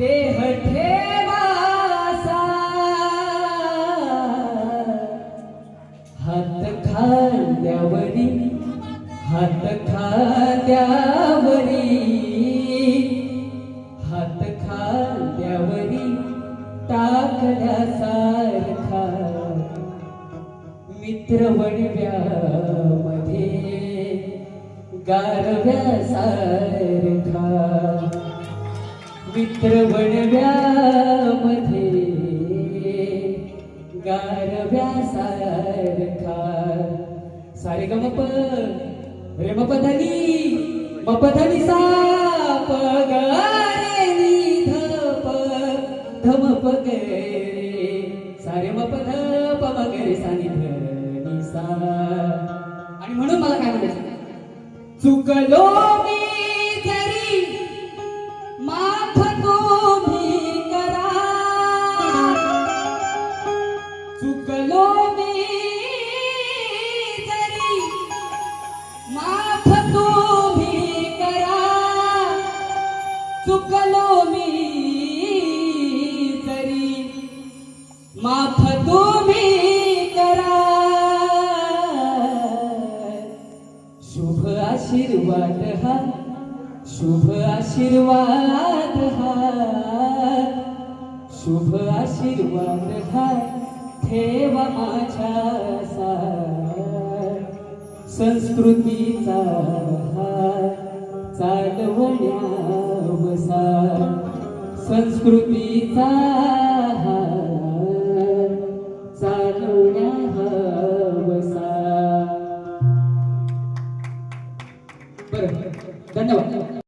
ते ठेवासा हात खांद्यावरी हात खांद्यावरी. हात खांद्यावरी टाकल्यासारखा मित्र वडव्यामध्ये गारव्यासारखा. मित्र गारव्या सारखा सारे ग मप? रे मप धनी मप धनी सा प ग रे नि ध प ध म प ग रे. सारे मप ध प म ग रे सा नी ध नी सा आणि म्हणून मला काय म्हणायचं? चुकलो मी. आशीर्वाद हा शुभ आशीर्वाद हा शुभ आशीर्वाद हा ठेवा माझ्या सा संस्कृतीचा हा चालवण्यावसा संस्कृतीचा बरं धन्यवाद.